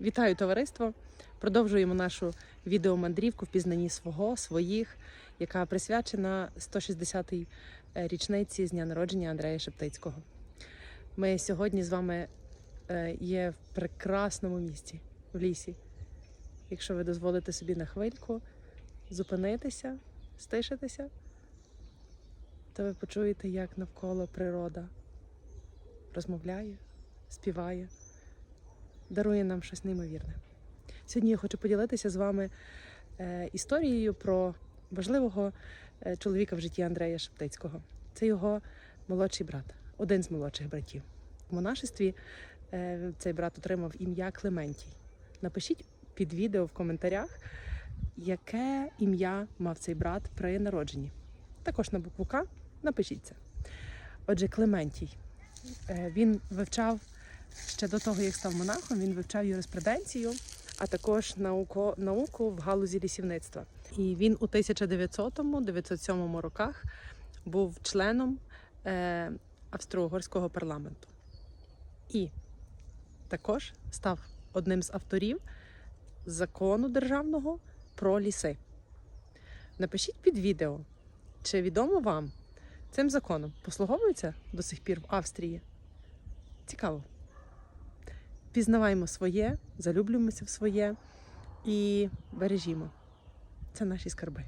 Вітаю товариство! Продовжуємо нашу відеомандрівку в пізнанні свого, своїх, яка присвячена 160-й річниці з дня народження Андрея Шептицького. Ми сьогодні з вами е, є в прекрасному місті, в лісі. Якщо ви дозволите собі на хвильку зупинитися, стишитися, то ви почуєте, як навколо природа розмовляє, співає дарує нам щось неймовірне. Сьогодні я хочу поділитися з вами е, історією про важливого е, чоловіка в житті Андрея Шептицького. Це його молодший брат, один з молодших братів. В монашестві е, цей брат отримав ім'я Клементій. Напишіть під відео в коментарях, яке ім'я мав цей брат при народженні. Також на букву К напишіть це. Отже, Клементій. Він вивчав ще до того, як став монахом, він вивчав юриспруденцію, а також науко, науку в галузі лісівництва. І він у 1900-907 роках був членом е, австро-угорського парламенту. І також став одним з авторів закону державного про ліси. Напишіть під відео, чи відомо вам цим законом послуговуються до сих пір в Австрії. Цікаво. Пізнаваємо своє, залюблюємося в своє і бережімо. Це наші скарби.